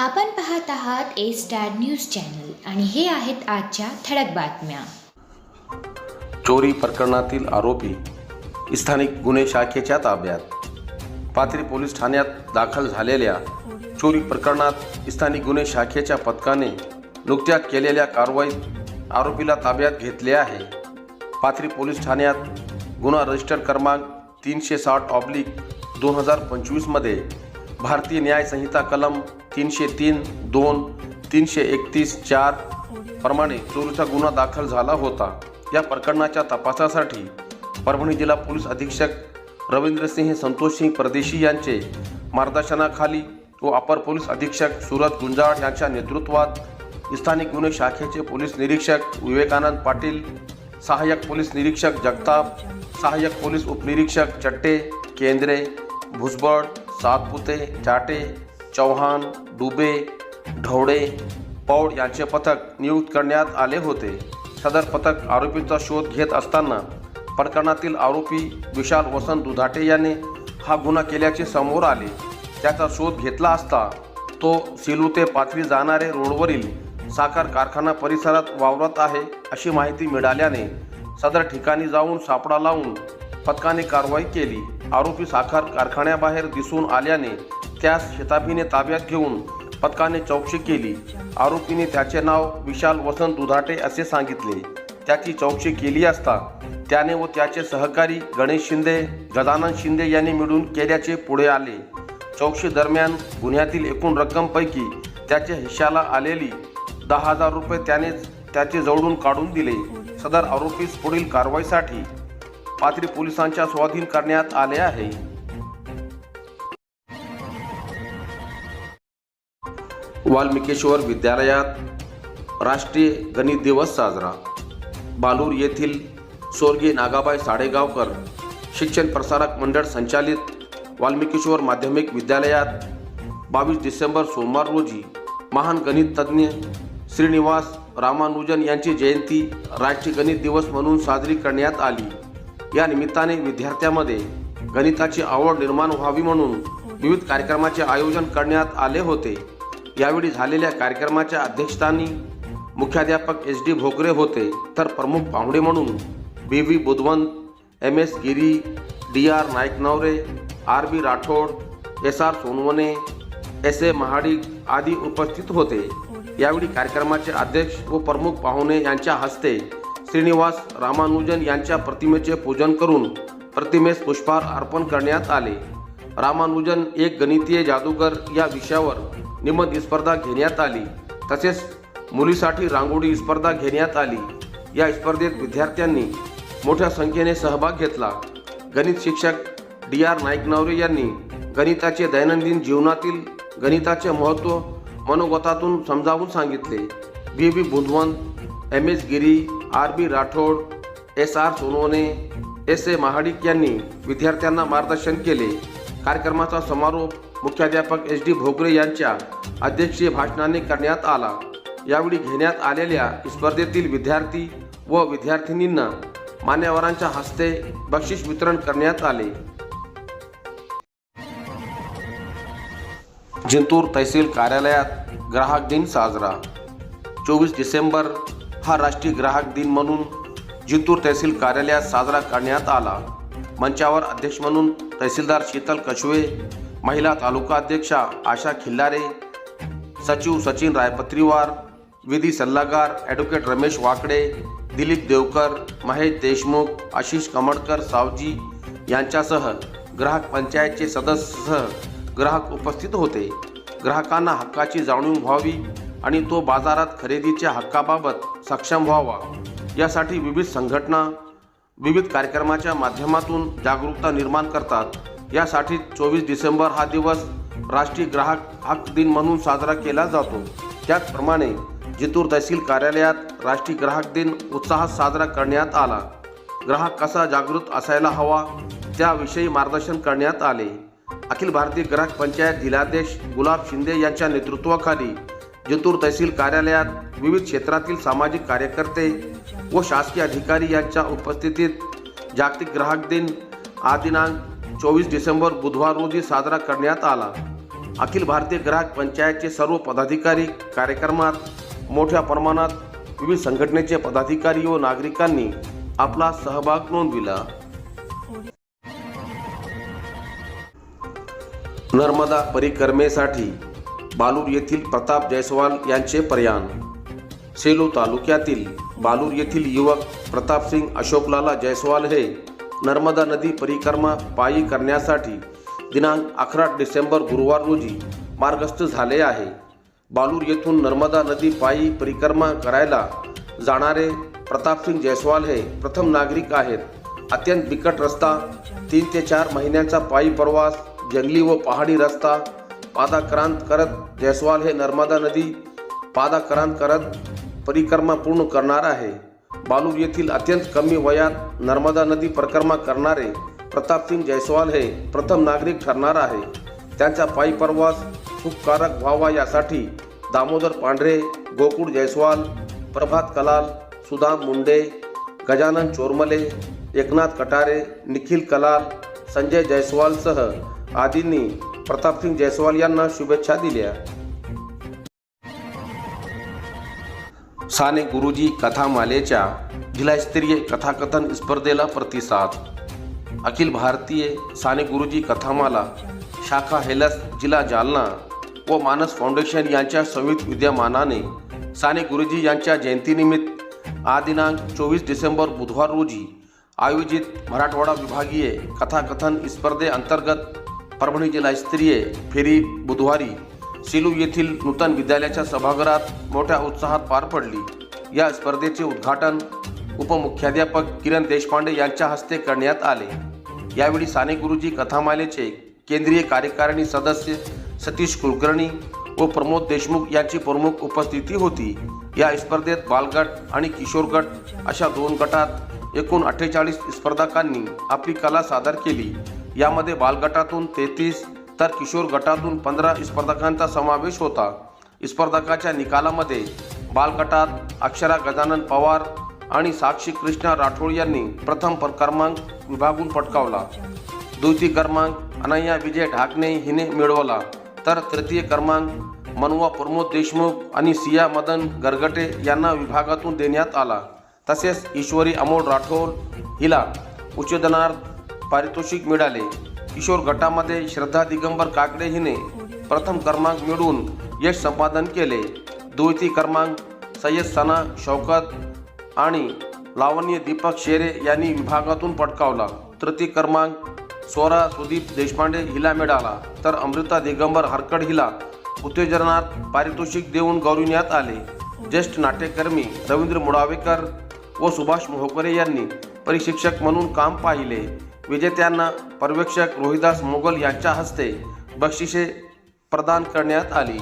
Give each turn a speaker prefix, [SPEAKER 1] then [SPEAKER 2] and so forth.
[SPEAKER 1] आपण पाहत आहात ए स्टार न्यूज चॅनल आणि हे आहेत आजच्या ठळक बातम्या.
[SPEAKER 2] चोरी प्रकरणातील आरोपी स्थानिक गुन्हे शाखेच्या ताब्यात. पाथरी पोलीस ठाण्यात दाखल झालेल्या चोरी प्रकरणात स्थानिक गुन्हे शाखेच्या पथकाने नुकत्याच केलेल्या कारवाईत आरोपीला ताब्यात घेतले आहे. पाथरी पोलीस ठाण्यात गुन्हा रजिस्टर क्रमांक तीनशे साठ ऑब्लिक दोन हजार पंचवीसमध्ये भारतीय न्याय संहिता कलम तीनशे तीन दोन तीनशे एकतीस चार प्रमाणे चोरीचा गुन्हा दाखल झाला होता. या प्रकरणाच्या तपासासाठी परभणी जिल्हा पोलीस अधीक्षक रवींद्रसिंह संतोषसिंह परदेशी यांचे मार्गदर्शनाखाली व अपर पोलीस अधीक्षक सुरत गुंजाळ यांच्या नेतृत्वात स्थानिक गुन्हे शाखेचे पोलीस निरीक्षक विवेकानंद पाटील सहाय्यक पोलीस निरीक्षक जगताप सहाय्यक पोलीस उपनिरीक्षक चट्टे केंद्रे भुजबळ सातपुते चाटे चौहान डुबे ढवळे पौड यांचे पथक नियुक्त करण्यात आले होते. सदर पथक आरोपींचा शोध घेत असताना प्रकरणातील आरोपी विशाल वसंत दुधाटे याने हा गुन्हा केल्याचे समोर आले. त्याचा शोध घेतला असता तो सिलू ते पाथवी जाणारे रोडवरील साखर कारखाना परिसरात वावरत आहे अशी माहिती मिळाल्याने सदर ठिकाणी जाऊन सापडा लावून पथकाने कारवाई केली. आरोपी साखर कारखान्याबाहेर दिसून आल्याने त्यास शेताफीने ताब्यात घेऊन पथकाने चौकशी केली. आरोपीने त्याचे नाव विशाल वसंत दुधाटे असे सांगितले. त्याची चौकशी केली असता त्याने व त्याचे सहकारी गणेश शिंदे गजानन शिंदे यांनी मिळून केल्याचे पुढे आले. चौकशी दरम्यान गुन्ह्यातील एकूण रक्कमपैकी त्याच्या हिश्श्याला आलेली दहा हजार रुपये त्याने त्याचे जवळून काढून दिले. सदर आरोपीस पुढील कारवाईसाठी पाथरी पोलिसांच्या स्वाधीन करण्यात आले आहे. वाल्मिकेश्वर विद्यालयात राष्ट्रीय गणित दिवस साजरा. बालूर येथील स्वर्गीय नागाबाई साडेगावकर शिक्षण प्रसारक मंडळ संचालित वाल्मिकेश्वर माध्यमिक विद्यालयात बावीस डिसेंबर सोमवार रोजी महान गणित तज्ज्ञ श्रीनिवास रामानुजन यांची जयंती राष्ट्रीय गणित दिवस म्हणून साजरी करण्यात आली. या निमित्ताने विद्यार्थ्यामध्ये गणिताची आवड निर्माण व्हावी म्हणून विविध कार्यक्रमाचे आयोजन करण्यात आले होते. यावेळी झालेल्या कार्यक्रमाच्या अध्यक्षस्थानी मुख्याध्यापक एस डी भोगरे होते. तर प्रमुख पाहुणे म्हणून B V Budhwant M S Giri D R Naiknaware R B Rathod S R Sonawane S A Mahadik आदी उपस्थित होते. यावेळी कार्यक्रमाचे अध्यक्ष व प्रमुख पाहुणे यांच्या हस्ते श्रीनिवास रामानुजन यांच्या प्रतिमेचे पूजन करून प्रतिमेस पुष्पहार अर्पण करण्यात आले. रामानुजन एक गणितीय जादूगर या विषयावर निबंध स्पर्धा घेण्यात आली. तसेच मुलीसाठी रांगोळी स्पर्धा घेण्यात आली. या स्पर्धेत विद्यार्थ्यांनी मोठ्या संख्येने सहभाग घेतला. गणित शिक्षक डी आर नाईकनवरे यांनी गणिताचे दैनंदिन जीवनातील गणिताचे महत्त्व मनोगतातून समजावून सांगितले. B B Budhwant M. S. Giri R B Rathod S R Sonawane S A Mahadik यांनी विद्यार्थ्यांना मार्गदर्शन केले. कार्यक्रमाचा समारोप मुख्याध्यापक एच डी भोगरे यांच्या अध्यक्षीय भाषणाने करण्यात आला. यावेळी घेण्यात आलेल्या स्पर्धेतील विद्यार्थी व विद्यार्थिनींना मान्यवरांच्या हस्ते बक्षीस वितरण करण्यात आले. जिंतूर तहसील कार्यालयात ग्राहक दिन साजरा. चोवीस डिसेंबर हा राष्ट्रीय ग्राहक दिन म्हणून जिंतूर तहसील कार्यालयात साजरा करण्यात आला. मंचावर अध्यक्ष म्हणून तहसीलदार शीतल कशवे महिला तालुका अध्यक्षा आशा खिल्लारे सचिव सचिन रायपत्रीवार विधी सल्लागार ॲडव्होकेट रमेश वाकडे दिलीप देवकर महेश देशमुख आशिष कमळकर सावजी यांच्यासह ग्राहक पंचायतचे सदस्यसह ग्राहक उपस्थित होते. ग्राहकांना हक्काची जाणीव व्हावी आणि तो बाजारात खरेदीच्या हक्काबाबत सक्षम व्हावा. यासाठी विविध संघटना विविध कार्यक्रमाच्या माध्यमातून जागरूकता निर्माण करतात. यासाठी चोवीस डिसेंबर हा दिवस राष्ट्रीय ग्राहक हक्क दिन म्हणून साजरा केला जातो. त्याचप्रमाणे जितूर तहसील कार्यालयात राष्ट्रीय ग्राहक दिन उत्साहात साजरा करण्यात आला. ग्राहक कसा जागृत असायला हवा त्याविषयी मार्गदर्शन करण्यात आले. अखिल भारतीय ग्राहक पंचायत जिल्हाध्यक्ष गुलाब शिंदे यांच्या नेतृत्वाखाली जिंतूर तहसील कार्यालयात विविध क्षेत्रातील सामाजिक कार्यकर्ते व शासकीय अधिकारी यांच्या उपस्थितीत जागतिक ग्राहक दिन हा दिनांक चोवीस डिसेंबर बुधवार रोजी साजरा करण्यात आला. अखिल भारतीय ग्राहक पंचायतचे सर्व पदाधिकारी कार्यक्रमात मोठ्या प्रमाणात विविध संघटनेचे पदाधिकारी व नागरिकांनी आपला सहभाग नोंदविला. नर्मदा परिक्रमेसाठी बालूर येथील प्रताप जयस्वाल यांचे प्रयाण सेलू तालुक्यातील बालूर येथील युवक प्रतापसिंग अशोकलाला जयस्वाल हे नर्मदा नदी परिक्रमा पायी करण्यासाठी दिनांक अकरा डिसेंबर गुरुवार रोजी मार्गस्थ झाले आहे. बालूर येथून नर्मदा नदी पायी परिक्रमा करायला जाणारे प्रतापसिंग जयस्वाल हे प्रथम नागरिक आहेत. अत्यंत बिकट रस्ता तीन ते चार महिन्यांचा पायी प्रवास जंगली व पहाडी रस्ता पादाक्रांत करत जयस्वाल हे नर्मदा नदी पादाक्रांत करत परिक्रमा पूर्ण करणार आहे. बालूर येथील अत्यंत कमी वयात नर्मदा नदी परिक्रमा करणारे प्रतापसिंग जयस्वाल हे प्रथम नागरिक ठरणार आहे. त्यांचा पायी प्रवास सुखकारक व्हावा यासाठी दामोदर पांढरे गोकुळ जयस्वाल प्रभात कलाल सुदाम मुंडे गजानन चोरमले एकनाथ कटारे निखिल कलाल संजय जयस्वालसह आदींनी प्रतापसिंग जयस्वाल यांना शुभेच्छा दिल्या. साने गुरुजी कथामालेच्या जिल्हास्तरीय कथाकथन स्पर्धेला प्रतिसाद. अखिल भारतीय साने गुरुजी कथामाला शाखा हेलस जिल्हा जालना व मानस फाउंडेशन यांच्या संयुक्त विद्यमानाने साने गुरुजी यांच्या जयंतीनिमित्त आ दिनांक चोवीस डिसेंबर बुधवार रोजी आयोजित मराठवाडा विभागीय कथाकथन स्पर्धेअंतर्गत परभणी जिल्हास्तरीय फेरी बुधवारी सेलू येथील नूतन विद्यालयाच्या सभागृहात मोठ्या उत्साहात पार पडली. या स्पर्धेचे उद्घाटन उपमुख्याध्यापक किरण देशपांडे यांच्या हस्ते करण्यात आले. यावेळी साने गुरुजी कथामालेचे केंद्रीय कार्यकारिणी सदस्य सतीश कुलकर्णी व प्रमोद देशमुख यांची प्रमुख उपस्थिती होती. या स्पर्धेत बालगट आणि किशोर गट अशा दोन गटात एकूण अठ्ठेचाळीस स्पर्धकांनी आपली कला सादर केली. यामध्ये बालगटातून तेहतीस तर किशोर गटातून पंधरा स्पर्धकांचा समावेश होता. स्पर्धकाच्या निकालामध्ये बालगटात अक्षरा गजानन पवार आणि साक्षी कृष्णा राठोड यांनी प्रथम क्रमांक विभागून पटकावला. द्वितीय क्रमांक अनया विजय ढाकणे हिने मिळवला. तर तृतीय क्रमांक मनुवा प्रमोद देशमुख आणि सिया मदन गरगटे यांना विभागातून देण्यात आला. तसेच ईश्वरी अमोल राठोड हिला उच्चदनार्थ पारितोषिक मिळाले. किशोर गटामध्ये श्रद्धा दिगंबर काकडे हिने प्रथम क्रमांक मिळवून यश संपादन केले. द्वितीय क्रमांक सय्यद सना शौकत आणि लावण्य दीपक शेरे यांनी विभागातून पटकावला. तृतीय क्रमांक स्वरा सुदीप देशपांडे हिला मिळाला. तर अमृता दिगंबर हरकड हिला उत्तेजनात पारितोषिक देऊन गौरविण्यात आले. ज्येष्ठ नाट्यकर्मी रवींद्र मुडावेकर व सुभाष मोहकरे यांनी परिशिक्षक म्हणून काम पाहिले. विजेत्यांना पर्यवेक्षक रोहिदास मोगल यांच्या हस्ते बक्षिसे प्रदान करण्यात आली.